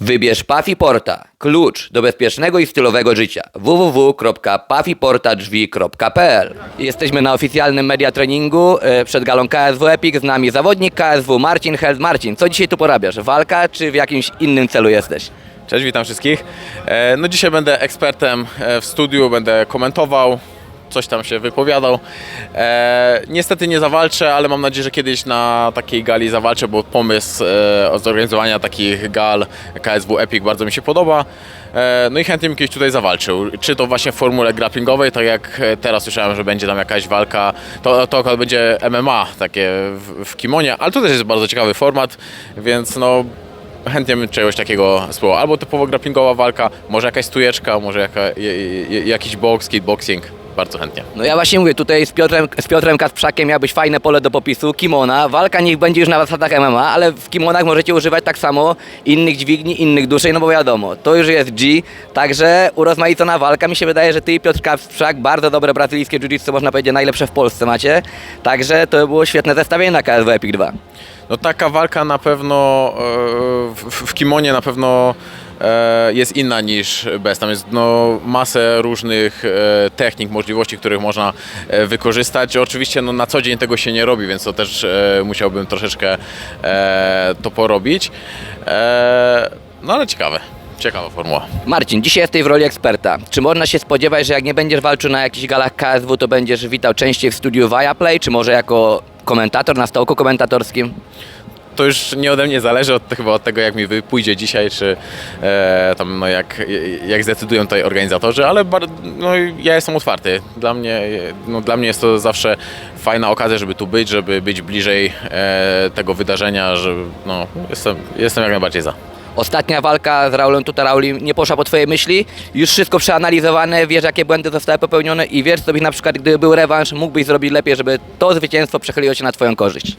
Wybierz Pafi Porta, klucz do bezpiecznego i stylowego życia. www.pafiportadrzwi.pl Jesteśmy na oficjalnym media treningu e, przed galą KSW Epic. Z nami zawodnik KSW Marcin Held. Marcin, co dzisiaj tu porabiasz? Walka czy w jakimś innym celu jesteś? Cześć, witam wszystkich. E, No dzisiaj będę ekspertem e, w studiu, będę komentował, coś tam się wypowiadał. E, niestety nie zawalczę, ale mam nadzieję, że kiedyś na takiej gali zawalczę, bo pomysł e, zorganizowania takich gal KSW Epic bardzo mi się podoba. E, no i chętnie bym kiedyś tutaj zawalczył. Czy to właśnie w formule grapplingowej, tak jak e, teraz słyszałem, że będzie tam jakaś walka, to, to akurat będzie MMA takie w, w kimonie, ale to też jest bardzo ciekawy format, więc no chętnie bym czegoś takiego spróbował. Albo typowo grapplingowa walka, może jakaś stujeczka, może jaka, jakiś box, kickboxing. Bardzo chętnie. No ja właśnie mówię, tutaj z Piotrem, z Piotrem Kasprzakiem miałbyś fajne pole do popisu, kimona. Walka niech będzie już na zasadach MMA, ale w kimonach możecie używać tak samo innych dźwigni, innych duszej, no bo wiadomo, to już jest G, także urozmaicona walka. Mi się wydaje, że ty i Piotr Kasprzak, bardzo dobre brazylijskie jiu-jitsu, można powiedzieć najlepsze w Polsce macie, także to było świetne zestawienie na KSW Epic 2. No taka walka na pewno e, w, w kimonie na pewno jest inna niż bez. Tam jest no, masę różnych e, technik, możliwości, których można e, wykorzystać. Oczywiście no, na co dzień tego się nie robi, więc to też e, musiałbym troszeczkę e, to porobić. E, no ale ciekawe, ciekawa formuła. Marcin, dzisiaj jesteś w roli eksperta. Czy można się spodziewać, że jak nie będziesz walczył na jakichś galach KSW, to będziesz witał częściej w studiu Viaplay, czy może jako komentator na stołku komentatorskim? To już nie ode mnie zależy, od, chyba od tego, jak mi pójdzie dzisiaj, czy e, tam, no jak, jak zdecydują tutaj organizatorzy, ale bar, no, ja jestem otwarty. Dla mnie, no, dla mnie jest to zawsze fajna okazja, żeby tu być, żeby być bliżej e, tego wydarzenia, że no, jestem, jestem jak najbardziej za. Ostatnia walka z Raulem Tutarauli nie poszła po Twojej myśli? Już wszystko przeanalizowane, wiesz jakie błędy zostały popełnione i wiesz co byś na przykład, gdyby był rewanż, mógłbyś zrobić lepiej, żeby to zwycięstwo przechyliło się na Twoją korzyść.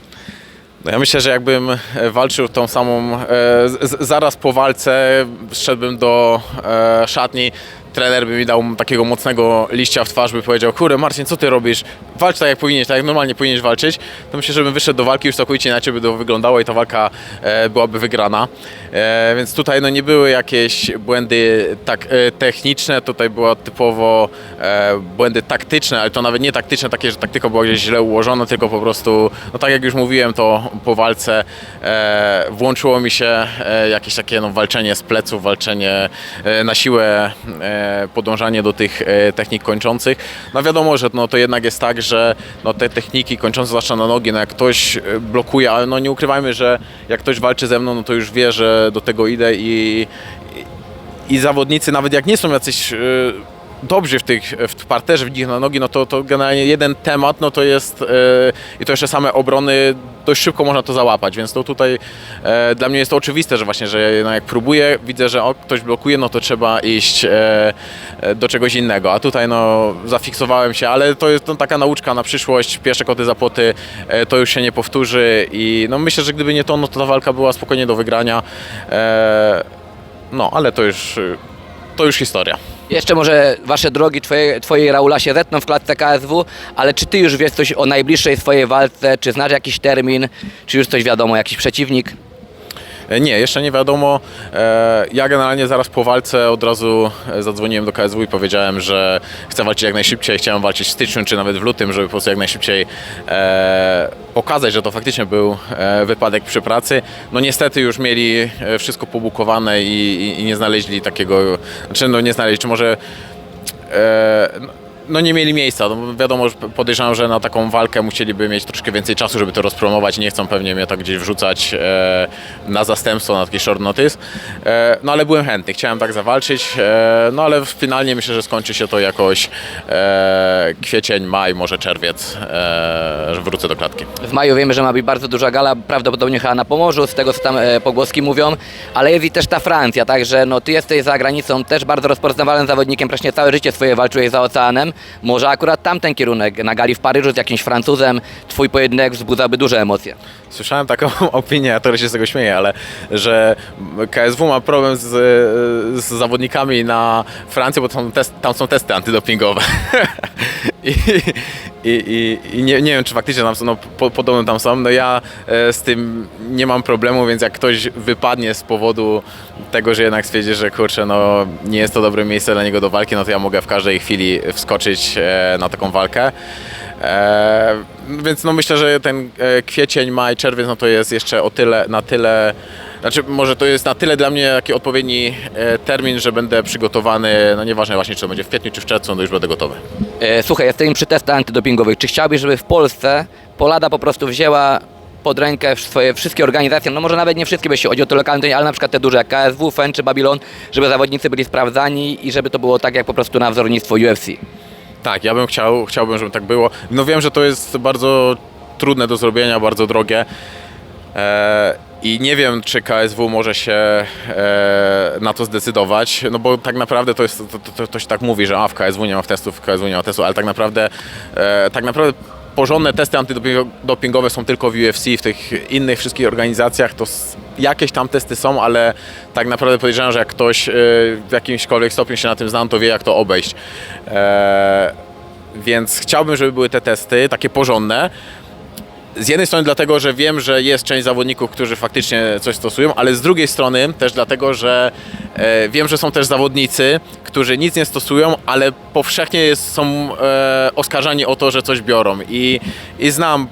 No ja myślę, że jakbym e, walczył tą samą, e, z, zaraz po walce szedłbym do e, szatni, trener by mi dał takiego mocnego liścia w twarz, by powiedział, kurde Marcin, co ty robisz? Walcz tak jak powinieneś, tak jak normalnie powinieneś walczyć. To myślę, że bym wyszedł do walki już całkowicie inaczej by to wyglądało i ta walka e, byłaby wygrana. E, więc tutaj no, nie były jakieś błędy tak e, techniczne, tutaj było typowo e, błędy taktyczne, ale to nawet nie taktyczne, takie, że taktyka była gdzieś źle ułożona, tylko po prostu, no tak jak już mówiłem, to po walce e, włączyło mi się e, jakieś takie no, walczenie z pleców, walczenie e, na siłę, e, podążanie do tych e, technik kończących. No wiadomo, że no, to jednak jest tak, że no, te techniki kończące, zwłaszcza na nogi, no, jak ktoś e, blokuje, ale no, nie ukrywajmy, że jak ktoś walczy ze mną, no to już wie, że do tego idę i, i zawodnicy, nawet jak nie są jacyś e, dobrzy w tych w parterze, w nich na nogi, no to, to generalnie jeden temat, no to jest i to jeszcze same obrony, dość szybko można to załapać, więc to tutaj e, dla mnie jest to oczywiste, że właśnie, że no jak próbuję, widzę, że o, ktoś blokuje, no to trzeba iść e, e, do czegoś innego, a tutaj no zafiksowałem się, ale to jest no, taka nauczka na przyszłość, pierwsze koty za płoty, e, to już się nie powtórzy i no myślę, że gdyby nie to, no to ta walka była spokojnie do wygrania, e, no ale to już, to już historia. Jeszcze może Wasze drogi twoje, Twojej Raula się zetną w klatce KSW, ale czy Ty już wiesz coś o najbliższej swojej walce, czy znasz jakiś termin, czy już coś wiadomo, jakiś przeciwnik? E, Nie, jeszcze nie wiadomo. E, Ja generalnie zaraz po walce od razu e, zadzwoniłem do KSW i powiedziałem, że chcę walczyć jak najszybciej. Chciałem walczyć w styczniu czy nawet w lutym, żeby po prostu jak najszybciej pokazać, że to faktycznie był wypadek przy pracy. No niestety już mieli wszystko pobukowane i, i, i nie znaleźli takiego, znaczy no nie znaleźli, czy może e, no- nie mieli miejsca. No wiadomo, że podejrzewam, że na taką walkę musieliby mieć troszkę więcej czasu, żeby to rozpromować. Nie chcą pewnie mnie to gdzieś wrzucać e, na zastępstwo, na taki short notice. E, no ale byłem chętny, chciałem tak zawalczyć. E, no ale finalnie myślę, że skończy się to jakoś e, kwiecień, maj, może czerwiec, e, że wrócę do klatki. W maju wiemy, że ma być bardzo duża gala, prawdopodobnie chyba na Pomorzu, z tego co tam e, pogłoski mówią, ale jest i też ta Francja, także no Ty jesteś za granicą też bardzo rozpoznawalnym zawodnikiem, praktycznie całe życie swoje walczyłeś za oceanem. Może akurat tamten kierunek, na gali w Paryżu z jakimś Francuzem, Twój pojedynek wzbudzałby duże emocje. Słyszałem taką opinię, ja trochę się z tego śmieję, ale że KSW ma problem z, z zawodnikami na Francji, bo tam, test, tam są testy antydopingowe. I, i, i, nie, nie wiem, czy faktycznie tam są, no, po, podobno tam są. No ja e, z tym nie mam problemu, więc jak ktoś wypadnie z powodu tego, że jednak stwierdzi, że kurczę, no nie jest to dobre miejsce dla niego do walki, no to ja mogę w każdej chwili wskoczyć e, na taką walkę. E, więc no myślę, że ten e, kwiecień, maj, czerwiec, no to jest jeszcze o tyle, na tyle, znaczy może to jest na tyle dla mnie taki odpowiedni e, termin, że będę przygotowany, no nieważne właśnie czy to będzie w kwietniu czy w czerwcu, no już będę gotowy. E, Słuchaj, jesteśmy przy testach antydopingowych. Czy chciałbyś, żeby w Polsce Polada po prostu wzięła pod rękę swoje wszystkie organizacje, no może nawet nie wszystkie, bo jeśli chodzi o te lokalne, ale na przykład te duże jak KSW, FEN czy Babylon, żeby zawodnicy byli sprawdzani i żeby to było tak jak po prostu na wzornictwo UFC. Tak, ja bym chciał, chciałbym, żeby tak było. No wiem, że to jest bardzo trudne do zrobienia, bardzo drogie. E, I nie wiem, czy KSW może się e, na to zdecydować, no bo tak naprawdę to jest, to, to, to, się tak mówi, że a, w KSW nie ma testów, w KSW nie ma testów, ale tak naprawdę, e, tak naprawdę porządne testy antydopingowe są tylko w UFC, w tych innych wszystkich organizacjach to jakieś tam testy są, ale tak naprawdę podejrzewam, że jak ktoś e, w jakimśkolwiek stopniu się na tym zna, to wie jak to obejść. E, więc chciałbym, żeby były te testy takie porządne. Z jednej strony dlatego, że wiem, że jest część zawodników, którzy faktycznie coś stosują, ale z drugiej strony też dlatego, że e, wiem, że są też zawodnicy, którzy nic nie stosują, ale powszechnie jest, są e, oskarżani o to, że coś biorą. I, i znam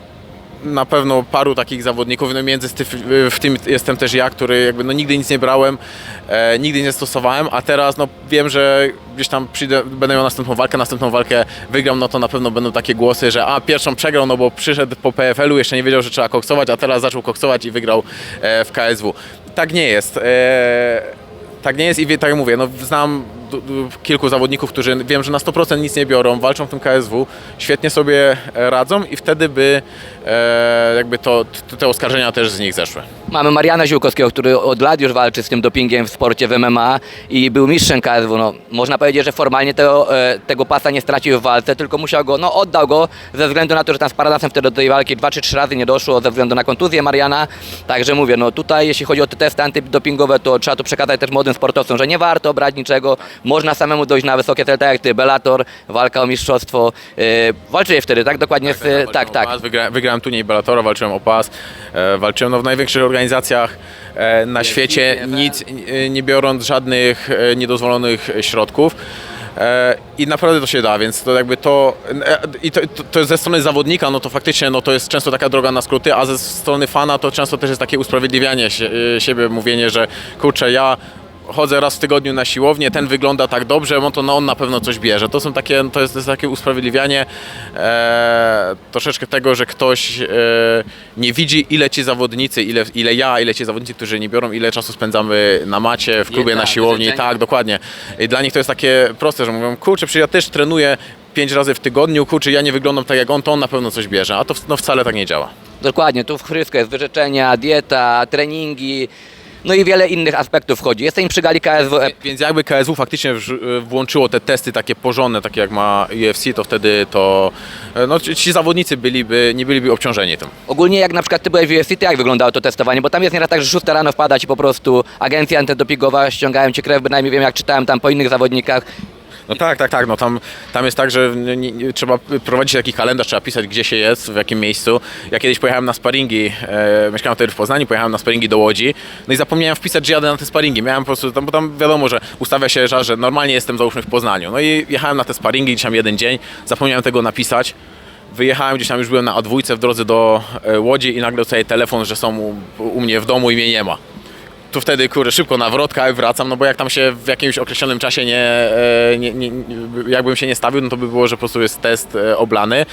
na pewno paru takich zawodników, no między w tym jestem też ja, który jakby no nigdy nic nie brałem, e, nigdy nie stosowałem, a teraz no wiem, że gdzieś tam przyjdę, będę miał następną walkę, następną walkę wygram, no to na pewno będą takie głosy, że a pierwszą przegrał, no bo przyszedł po PFL-u, jeszcze nie wiedział, że trzeba koksować, a teraz zaczął koksować i wygrał e, w KSW. Tak nie jest. E, tak nie jest i tak jak mówię, no znam kilku zawodników, którzy wiem, że na 100% nic nie biorą, walczą w tym KSW, świetnie sobie radzą i wtedy by e, jakby to, te oskarżenia też z nich zeszły. Mamy Mariana Ziółkowskiego, który od lat już walczy z tym dopingiem w sporcie w MMA i był mistrzem KSW. No, można powiedzieć, że formalnie tego, e, tego pasa nie stracił w walce, tylko musiał go, no oddał go ze względu na to, że tam z Paradasem wtedy do tej walki dwa czy trzy razy nie doszło ze względu na kontuzję Mariana. Także mówię, no tutaj jeśli chodzi o te testy antydopingowe, to trzeba tu przekazać też młodym sportowcom, że nie warto brać niczego. Można samemu dojść na wysokie cele, tak jak ty, Bellator, walka o mistrzostwo. E, walczyłeś wtedy, tak? Dokładnie z... Tak, o tak. Pas, wygra, wygrałem turniej Bellatora, walczyłem o pas, e, walczyłem no, w największych organizacjach e, na świecie, nic e, nie biorąc żadnych e, niedozwolonych środków. I naprawdę to się da, więc to jakby to. I to, to, ze strony zawodnika, no to faktycznie no to jest często taka droga na skróty, a ze strony fana to często też jest takie usprawiedliwianie się, siebie, mówienie, że kurczę, ja chodzę raz w tygodniu na siłownię, ten wygląda tak dobrze, no to no on na pewno coś bierze. To są takie, to jest, to jest takie usprawiedliwianie e, troszeczkę tego, że ktoś e, nie widzi ile ci zawodnicy, ile, ile ja, ile ci zawodnicy, którzy nie biorą, ile czasu spędzamy na macie, w klubie, na tak, siłowni, życzenia. tak, dokładnie. I dla nich to jest takie proste, że mówią, kurczę, przecież ja też trenuję pięć razy w tygodniu, kurczę, ja nie wyglądam tak jak on, to on na pewno coś bierze, a to no, wcale tak nie działa. Dokładnie, tu wszystko jest wyrzeczenia, dieta, treningi, no i wiele innych aspektów wchodzi. Jesteśmy przy gali KSW. E, Więc jakby KSW faktycznie wrz- włączyło te testy takie porządne, takie jak ma UFC, to wtedy to e, no, ci zawodnicy byliby, nie byliby obciążeni tym. Ogólnie jak na przykład ty byłeś w UFC, to jak wyglądało to testowanie? Bo tam jest nieraz tak, że 6 rano wpada ci po prostu agencja antydopingowa, ściągają ci krew, bynajmniej wiem jak czytałem tam po innych zawodnikach. No tak, tak, tak. No tam, tam jest tak, że nie, nie, trzeba prowadzić taki kalendarz, trzeba pisać gdzie się jest, w jakim miejscu. Ja kiedyś pojechałem na sparingi, e, mieszkałem wtedy w Poznaniu, pojechałem na sparingi do Łodzi, no i zapomniałem wpisać, że jadę na te sparingi. Miałem po prostu, tam, bo tam wiadomo, że ustawia się, że, że normalnie jestem załóżmy w Poznaniu. No i jechałem na te sparingi gdzieś tam jeden dzień, zapomniałem tego napisać. Wyjechałem gdzieś tam, już byłem na A2 w drodze do e, Łodzi i nagle dostaję telefon, że są u, u mnie w domu i mnie nie ma to wtedy kurde szybko nawrotka wracam, no bo jak tam się w jakimś określonym czasie nie, e, nie, nie, jakbym się nie stawił, no to by było, że po prostu jest test e, oblany,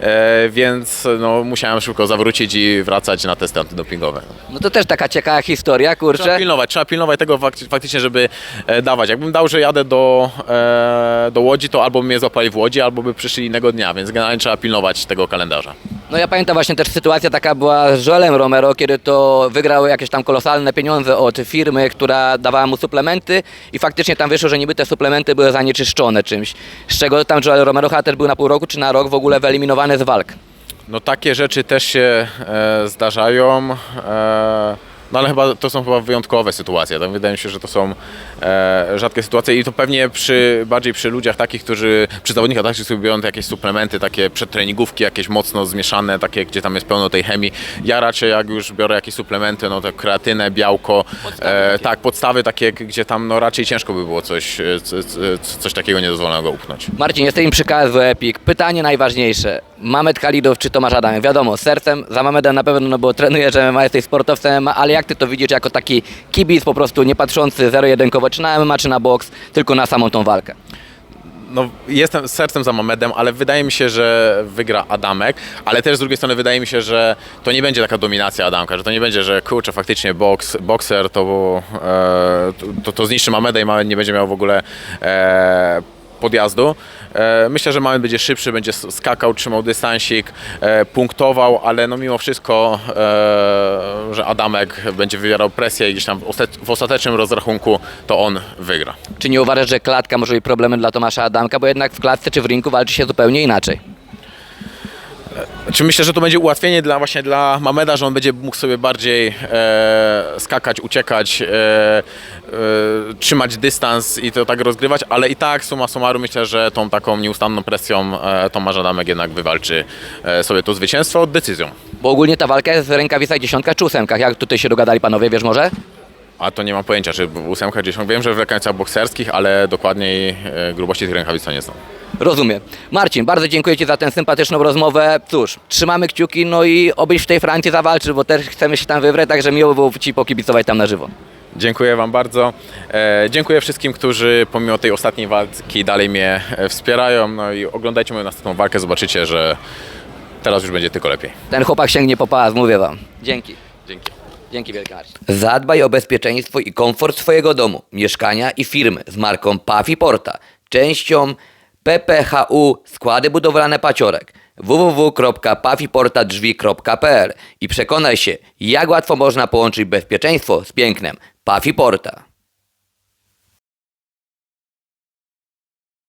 e, więc no musiałem szybko zawrócić i wracać na testy antydopingowe. No to też taka ciekawa historia, Trzeba kurczę. pilnować, trzeba pilnować tego fak- faktycznie, żeby e, dawać. Jakbym dał, że jadę do, e, do Łodzi, to albo mnie złapali w Łodzi, albo by przyszli innego dnia, więc generalnie trzeba pilnować tego kalendarza. No ja pamiętam właśnie też sytuacja taka była z Joelem Romero, kiedy to wygrał jakieś tam kolosalne pieniądze od firmy, która dawała mu suplementy i faktycznie tam wyszło, że niby te suplementy były zanieczyszczone czymś. Z czego tam Joel Romero chyba też był na pół roku czy na rok w ogóle wyeliminowany z walk. No takie rzeczy też się e, zdarzają. E, No ale chyba to są chyba wyjątkowe sytuacje. Tak? Wydaje mi się, że to są e, rzadkie sytuacje i to pewnie przy, bardziej przy ludziach takich, którzy, przy zawodnikach takich, którzy biorą jakieś suplementy, takie przedtreningówki, jakieś mocno zmieszane, takie, gdzie tam jest pełno tej chemii. Ja raczej jak już biorę jakieś suplementy, no to kreatynę, białko, e, tak, podstawy takie, gdzie tam no raczej ciężko by było coś, e, coś takiego niedozwolonego upchnąć. Marcin, jesteśmy przy KSW Epic. Pytanie najważniejsze. Mamed Khalidow czy Tomasz Adamek? Wiadomo, sercem za Mamedem na pewno, no bo trenujesz MMA, jesteś sportowcem ale jak ty to widzisz jako taki kibic po prostu nie patrzący zero-jedynkowo czy na MMA, czy na boks, tylko na samą tą walkę? no, jestem sercem za Mamedem, ale wydaje mi się, że wygra Adamek, ale też z drugiej strony wydaje mi się, że to nie będzie taka dominacja Adamka, że to nie będzie, że kurczę, faktycznie boks, bokser to, e, to, to zniszczy Mameda i Mamed nie będzie miał w ogóle e, podjazdu. E, myślę, że Mamed będzie szybszy, będzie skakał, trzymał dystansik, e, punktował, ale no mimo wszystko, e, że Adamek będzie wywierał presję i gdzieś tam w, ostat- w ostatecznym rozrachunku to on wygra. Czy nie uważasz, że klatka może być problemem dla Tomasza Adamka, bo jednak w klatce czy w ringu walczy się zupełnie inaczej? Czy myślę, że to będzie ułatwienie dla właśnie dla Mameda, że on będzie mógł sobie bardziej e, skakać, uciekać, e, trzymać dystans i to tak rozgrywać, ale i tak summa summarum myślę, że tą taką nieustanną presją e, Tomasz Adamek jednak wywalczy e, sobie to zwycięstwo decyzją. Bo ogólnie ta walka jest w rękawicach dziesiątkach czy ósemkach. Jak tutaj się dogadali panowie, wiesz może? A to nie mam pojęcia, czy ósemkach gdzieś wiem, że w rękawicach bokserskich, ale dokładniej e, grubości tych rękawic nie znam. Rozumiem. Marcin, bardzo dziękuję Ci za tę sympatyczną rozmowę. Cóż, trzymamy kciuki, no i obyś w tej Francji zawalczył, bo też chcemy się tam wybrać, także miło było Ci pokibicować tam na żywo. Dziękuję Wam bardzo. E, dziękuję wszystkim, którzy pomimo tej ostatniej walki dalej mnie e, wspierają. No i oglądajcie moją następną walkę, zobaczycie, że teraz już będzie tylko lepiej. Ten chłopak sięgnie po pas, mówię Wam. Dzięki. Dzięki. Dzięki wielkie Marcin. Zadbaj o bezpieczeństwo i komfort swojego domu, mieszkania i firmy z marką Pafi Porta, częścią PPHU Składy Budowlane Paciorek www.pafiportadrzwi.pl i przekonaj się, jak łatwo można połączyć bezpieczeństwo z pięknem. Pafi Porta.